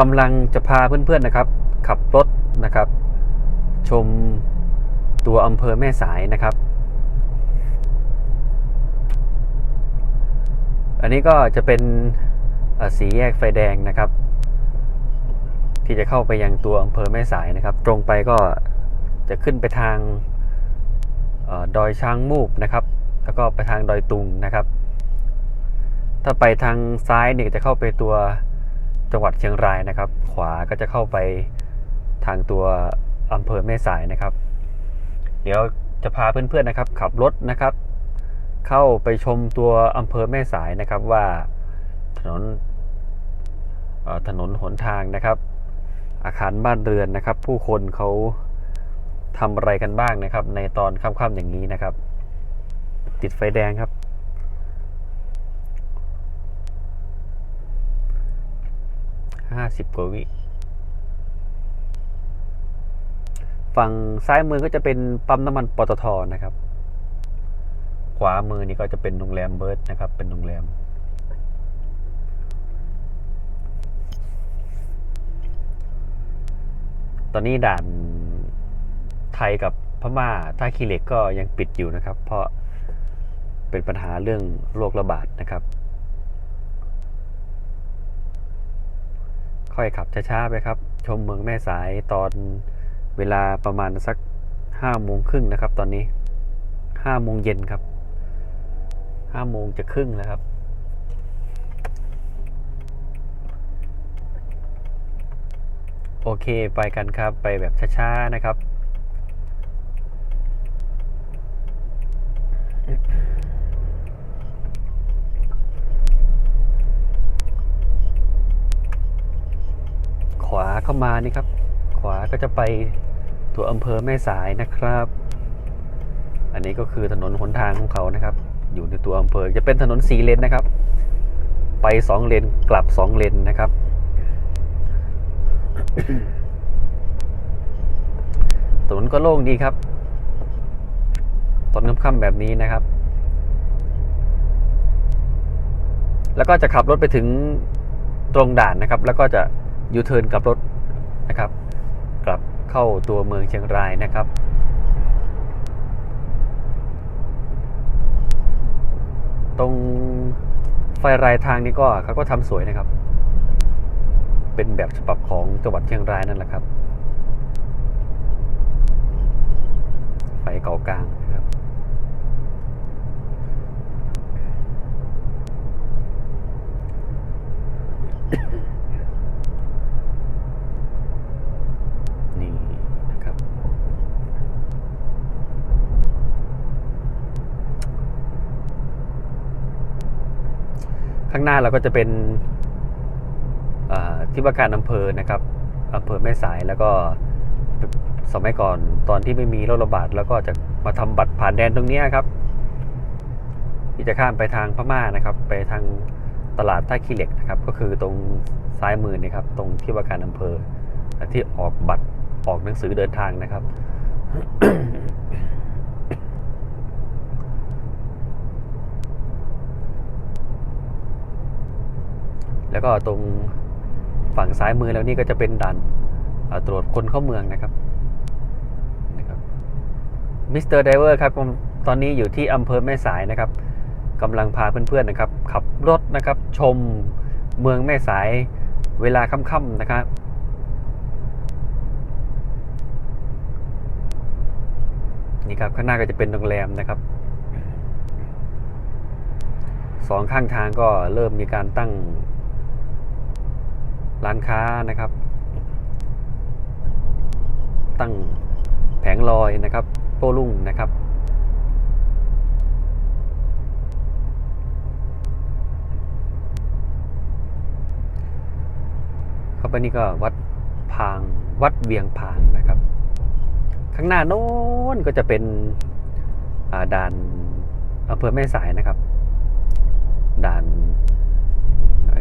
กำลังจะพาเพื่อนๆนะครับ ขับรถนะครับ ชมตัวอำเภอแม่สายนะครับ อันนี้ก็จะเป็นเสีแยกไฟแดงนะครับ ที่จะเข้าไปยังตัวอำเภอแม่สายนะครับ ตรงไปก็จะขึ้นไปทางอดอยช้างมูบนะครับ แล้วก็ไปทางดอยตุงนะครับ ถ้าไปทางซ้ายเนี่ยจะเข้าไปตัว จังหวัดเชียงรายนะครับ ขวาก็จะเข้าไปทางตัวอำเภอแม่สายนะครับ เดี๋ยวจะพาเพื่อนๆนะครับ ขับรถนะครับ เข้าไปชมตัวอำเภอแม่สายนะครับว่าถนนถนนหนทางนะครับ อาคารบ้านเรือนนะครับ ผู้คนเขาทำอะไรกันบ้างนะครับ ในตอนค่ำๆอย่างนี้นะครับ ติดไฟแดงครับ ห้าสิบกว่าวิ ฝั่งซ้ายมือก็จะเป็นปั๊มน้ำมันปตทนะครับ ขวามือนี่ก็จะเป็นโรงแรมเบิร์ดนะครับ เป็นโรงแรม ตอนนี้ด่านไทยกับพม่าท่าขี้เหล็กก็ยังปิดอยู่นะครับ เพราะเป็นปัญหาเรื่องโรคระบาดนะครับ ค่อยขับช้าๆไปครับ ชมเมืองแม่สายตอนเวลาประมาณสักห้าโมงครึ่งนะครับ ตอนนี้ห้าโมงเย็นครับห้าโมงจะครึ่งแล้วครับ โอเคไปกันครับไปแบบช้าๆนะครับ ขวา เข้ามานี่ครับ ขวาก็จะไปตัวอำเภอแม่สายนะครับ อันนี้ก็คือถนนหนทางของเขานะครับ อยู่ในตัวอำเภอจะเป็นถนนสีเลนนะครับ ไปสองเลนกลับสองเลนนะครับ ถนนก็โล่งดีครับ ตอนค่ำๆแบบนี้นะครับ แล้วก็จะขับรถไปถึงตรงด่านนะครับ แล้วก็จะยูเทิร์นกลับรถ นะครับ กลับเข้าตัวเมืองเชียงรายนะครับ ตรงไฟรายทางนี้ก็เขาก็ทำสวยนะครับ เป็นแบบฉบับของจังหวัดเชียงรายนั่นแหละครับ ไฟเก่ากลางนะครับ นี่นะครับ ข้างหน้าเราก็จะเป็นที่ว่าการอำเภอนะครับอำเภอแม่สายแล้วก็สมัยก่อนตอนที่ไม่มีโรคระบาดแล้วก็จะมาทำบัตรผ่านแดนตรงนี้ครับ ที่จะข้ามไปทางพม่านะครับ ไปทางตลาดท่าขี้เหล็กนะครับ ก็คือตรงซ้ายมือนี่ครับ ตรงที่ว่าการอำเภอที่ออกบัตรออกหนังสือเดินทางนะครับ แล้วก็ตรงฝั่งซ้ายมือแล้วนี่ก็จะเป็นด่านตรวจคนเข้าเมืองนะครับมิสเตอร์ไดเวอร์ครับตอนนี้อยู่ที่อำเภอแม่สายนะครับกำลังพาเพื่อนๆนะครับ ขับรถนะครับ ชมเมืองแม่สายเวลาค่ำๆนะครับนี่ครับข้างหน้าก็จะเป็นโรงแรมนะครับสองข้างทางก็เริ่มมีการตั้ง ร้านค้านะครับตั้งแผงลอยนะครับโต้รุ่งนะครับเข้าไปนี่ก็วัดพางวัดเวียงพางนะครับ ข้างหน้าโน้นก็จะเป็นาด่านอำเภอแม่สายนะครับ ด่าน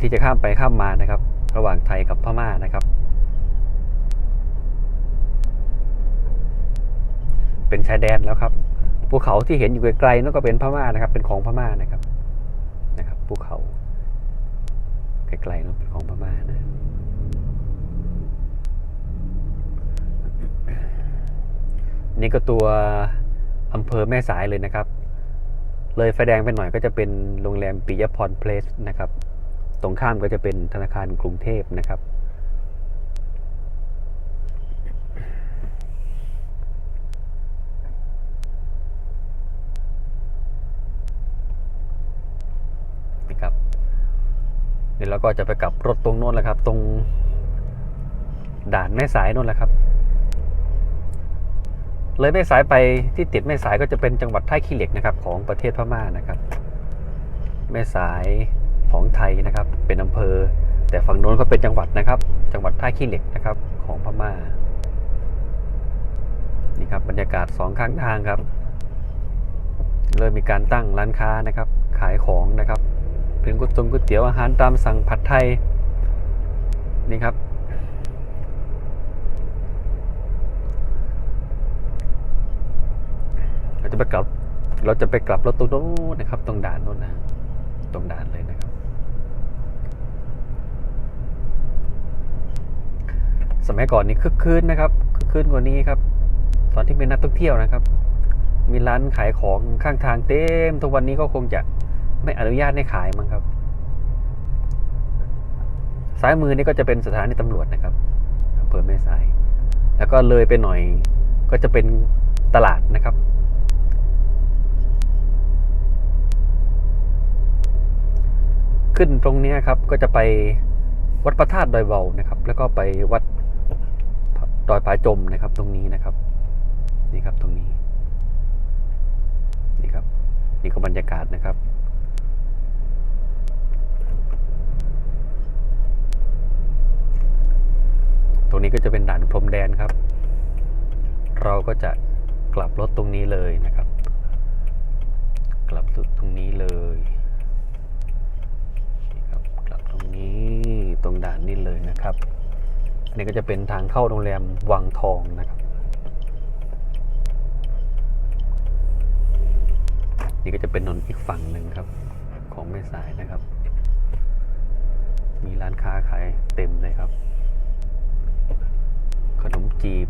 ที่จะข้ามไปข้ามมานะครับ ระหว่างไทยกับพม่านะครับ เป็นชายแดนแล้วครับภูเขาที่เห็นอยู่ไกลๆนั่นก็เป็นพม่านะครับ เป็นของพม่านะครับนะครับภูเขาไกลๆนั่นเป็นของพม่านะนี่ก็ตัวอำเภอแม่สายเลยนะครับ เลยไฟแดงไปหน่อยก็จะเป็นโรงแรมปิยพรเพลสนะครับ ตรงข้ามก็จะเป็นธนาคารกรุงเทพนะครับนี่ครับเดี๋ยวเราก็จะไปกลับรถตรงโน้นแหละครับ ตรงด่านแม่สายโน้นแหละครับ เลยแม่สายไปที่ติดแม่สายก็จะเป็นจังหวัดท่าขี้เหล็กนะครับ ของประเทศพม่านะครับ แม่สาย ของไทยนะครับ เป็นอำเภอ แต่ฝั่งโน้นก็เป็นจังหวัดนะครับ จังหวัดท่าขี้เหล็กนะครับของพม่านี่ครับบรรยากาศสองข้างทางครับ เริ่มมีการตั้งร้านค้านะครับ ขายของนะครับเป็นก๋วยตงก๋วยเตี๋ยวอาหารตามสั่งผัดไทยนี่ครับ เราจะไปกลับเราจะไปกลับรถตรงโน้นนะครับ ตรงด่านโน้นนะ ตรงด่านเลยนะครับ สมัยก่อนนี่คึกคืนนะครับคึกคืนกว่านี้ครับ ตอนที่เป็นนักท่องเที่ยวนะครับ มีร้านขายของข้างทางเต็มทุกวันนี้ก็คงจะไม่อนุญาตให้ขายมั้งครับ ซ้ายมือนี่ก็จะเป็นสถานีตำรวจนะครับอำเภอแม่สาย แล้วก็เลยไปหน่อยก็จะเป็นตลาดนะครับขึ้นตรงนี้ครับก็จะไปวัดพระธาตุดอยเบานะครับ แล้วก็ไปวัด ดอยผาจมนะครับ ตรงนี้นะครับ นี่ครับตรงนี้ นี่ครับ นี่ก็บรรยากาศนะครับตรงนี้ก็จะเป็นด่านพรมแดนครับ เราก็จะกลับรถตรงนี้เลยนะครับ กลับรถตรงนี้เลยนี่ครับ กลับตรงนี้ตรงด่านนี้เลยนะครับ นนี้ก็จะเป็นทางเข้าโรงแรมวังทองนะครับนี่ก็จะเป็นถนนอีกฝั่งหนึ่งครับ ของแม่สายนะครับ มีร้านค้าขายเต็มเลยครับ ขนมจีบ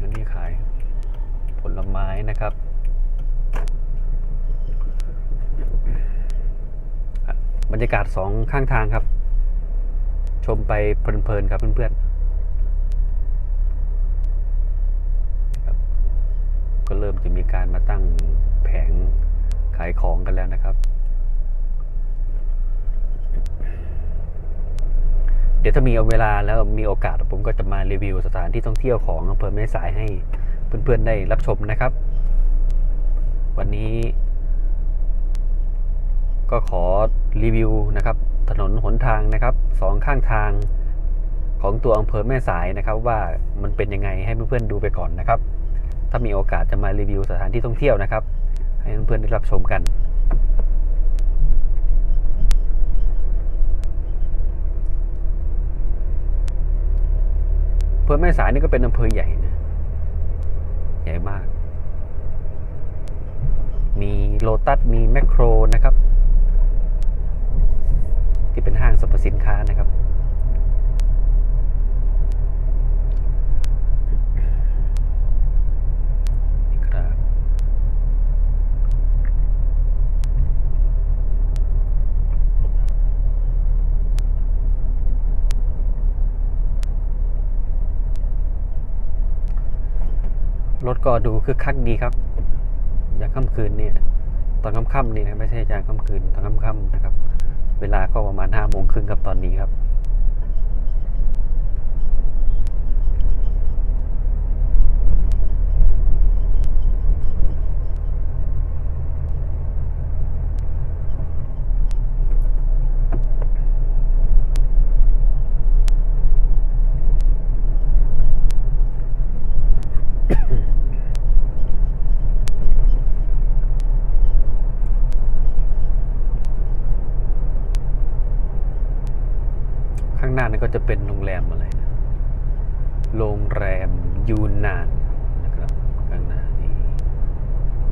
อันนี้ขาย ผลไม้นะครับบรรยากาศสองข้างทางครับ ชมไปเพลินๆครับเพื่อนๆครับ ก็เริ่มจะมีการมาตั้งแผงขายของกันแล้วนะครับ เดี๋ยวถ้ามีเวลาแล้วมีโอกาสผมก็จะมารีวิวสถานที่ท่องเที่ยวของอำเภอแม่สายให้เพื่อนๆได้รับชมนะครับ วันนี้ก็ขอรีวิวนะครับ ถนนหนทางนะครับสองข้างทางของตัวอำเภอแม่สายนะครับ ว่ามันเป็นยังไงให้เพื่อนๆดูไปก่อนนะครับ ถ้ามีโอกาสจะมารีวิวสถานที่ท่องเที่ยวนะครับ ให้เพื่อนๆได้รับชมกันอำเภอแม่สายนี่ก็เป็นอำเภอใหญ่นะใหญ่มาก มีโลตัสมีแมคโครนะครับ ที่เป็นห้างสรรพสินค้านะครับ ถก็ดูคึกคักดีครับยางค่ำคืนเนี่ยตอนค่ำๆนี่นะไม่ใช่ยางค่ำคืนตอนค่ำๆนะครับ เวลาก็ประมาณห้าโมงครึ่งครับตอนนี้ครับ ข้างหน้านั่นก็จะเป็นโรงแรมอะไรนะ โรงแรมยูนนานนะครับ ข้างหน้านี้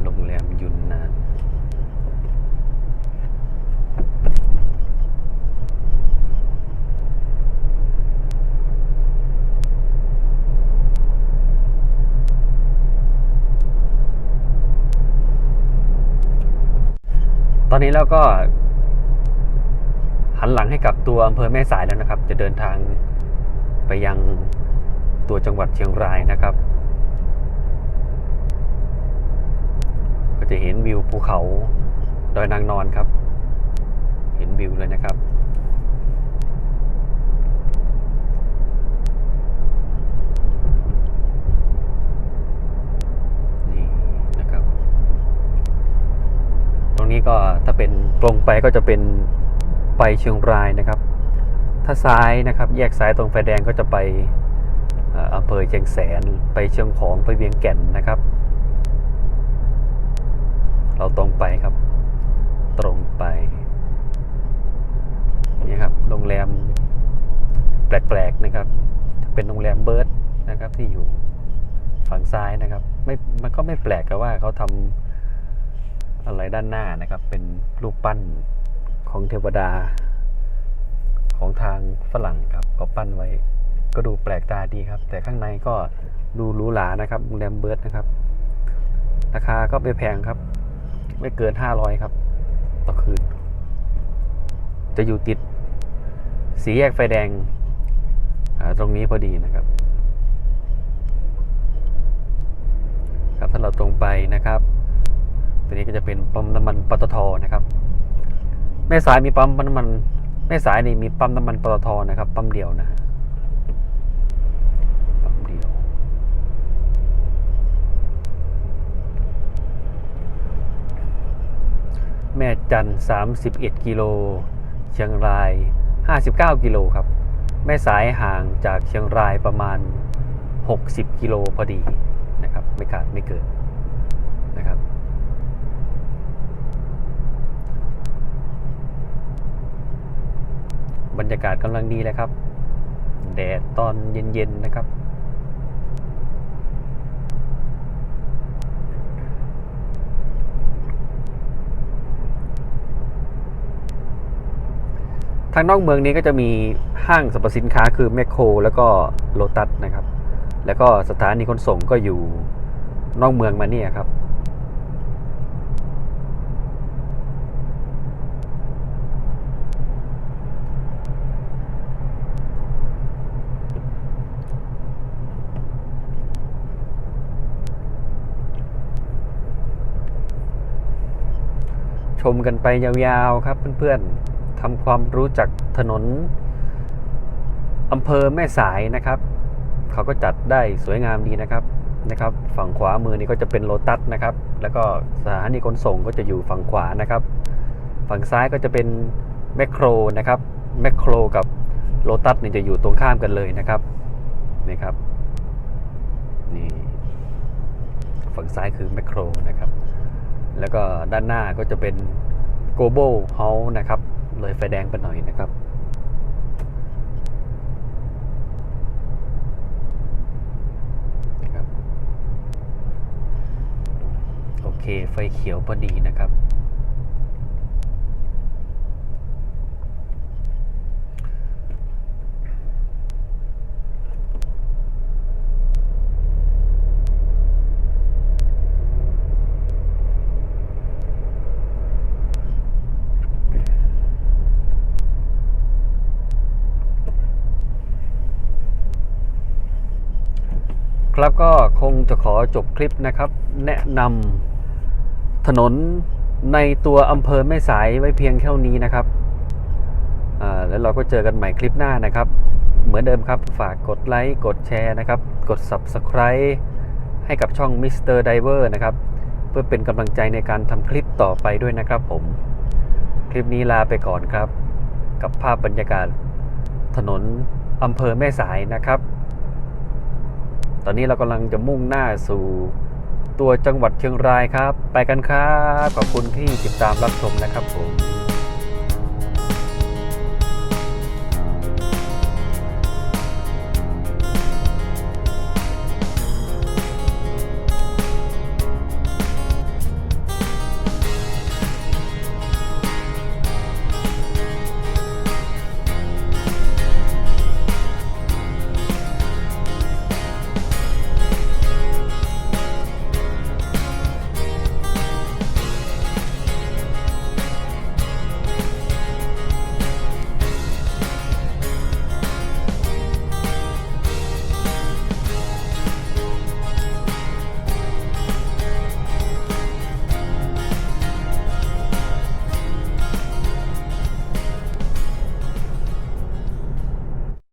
โรงแรมยูนนาน น ต อนนี้เราก็ หันหลังให้กับตัวอำเภอแม่สายแล้วนะครับ จะเดินทางไปยังตัวจังหวัดเชียงรายนะครับ ก็จะเห็นวิวภูเขาดอยนางนอนครับ เห็นวิวเลยนะครับ นี่นะครับ ตรงนี้ก็ถ้าเป็นตรง ไปก็จะเป็นไปเชียงรายนะครับ ถ้าซ้ายนะครับ แยกซ้ายตรงไฟแดงก็จะไปเอ่ออำเภอเชียงแสน ไปเชียงของไปเวียงแก่นนะครับ เราตรงไปครับ ตรงไปนี่ครับโรงแรมแปลกๆนะครับ เป็นโรงแรมเบิร์ดนะครับที่อยู่ฝั่งซ้ายนะครับไม่มันก็ไม่แปลกกับว่าเขาทำ อะไรด้านหน้านะครับ เป็นรูปปั้นของเทวดา ของทางฝรั่งครับก็ปั้นไว้ ก็ดูแปลกตาดีครับ แต่ข้างในก็ดูหรูหรานะครับโรงแรมเบิร์ดนะครับ ราคาก็ไม่แพงครับ ไม่เกิน 500 ครับ ต่อคืน จะอยู่ติดสีแยกไฟแดงตรงนี้พอดีนะครับ ครับถ้าเราตรงไปนะครับ ตัวนี้ก็จะเป็นปั๊มน้ำมันปตทนะครับ แม่สายมีปั๊มน้ำมันแม่สายนี่มีปั๊มน้ำมันปตทนะครับ ปั๊มเดียวนะฮะปั๊มเดียว แม่จันทร์31กิโลเชียงราย59กิโลครับ แม่สายห่างจากเชียงรายประมาณ60กิโลพอดีนะครับ ไม่ขาดไม่เกินนะครับ บรรยากาศกำลังดีเลยครับ แดดตอนเย็นๆนะครับ ทางนอกเมืองนี้ก็จะมีห้างสรรพสินค้าคือแมคโคร แล้วก็โลตัสนะครับ แล้วก็สถานีขนส่งก็อยู่นอกเมืองมาเนี่ยครับ ชมกันไปยาวๆครับเพื่อนๆทำความรู้จักถนนอำเภอแม่สายนะครับ เขาก็จัดได้สวยงามดีนะครับนะครับ ฝั่งขวามือนี่ก็จะเป็นโลตัสนะครับ แล้วก็สถานีขนส่งก็จะอยู่ฝั่งขวานะครับ ฝั่งซ้ายก็จะเป็นแมคโครนะครับแมคโครกับโลตัสนี่จะอยู่ตรงข้ามกันเลยนะครับนี่ครับนี่ฝั่งซ้ายคือแมคโครนะครับ แล้วก็ด้านหน้าก็จะเป็น global house นะครับ เลยไฟแดงไปหน่อยนะครับนะครับโอเคไฟเขียวพอดีนะครับ ครับก็คงจะขอจบคลิปนะครับ แนะนำถนนในตัวอำเภอแม่สายไว้เพียงเท่านี้นะครับแล้วเราก็เจอกันใหม่คลิปหน้านะครับ เหมือนเดิมครับฝากกดไลค์กดแชร์นะครับ กด Subscribe ให้กับช่อง Mr. Diver นะครับ เพื่อเป็นกำลังใจในการทำคลิปต่อไปด้วยนะครับผม คลิปนี้ลาไปก่อนครับ กับภาพบรรยากาศถนนอำเภอแม่สายนะครับ ตอนนี้เรากำลังจะมุ่งหน้าสู่ตัวจังหวัดเชียงรายครับ ไปกันครับ ขอบคุณที่ติดตามรับชมนะครับผม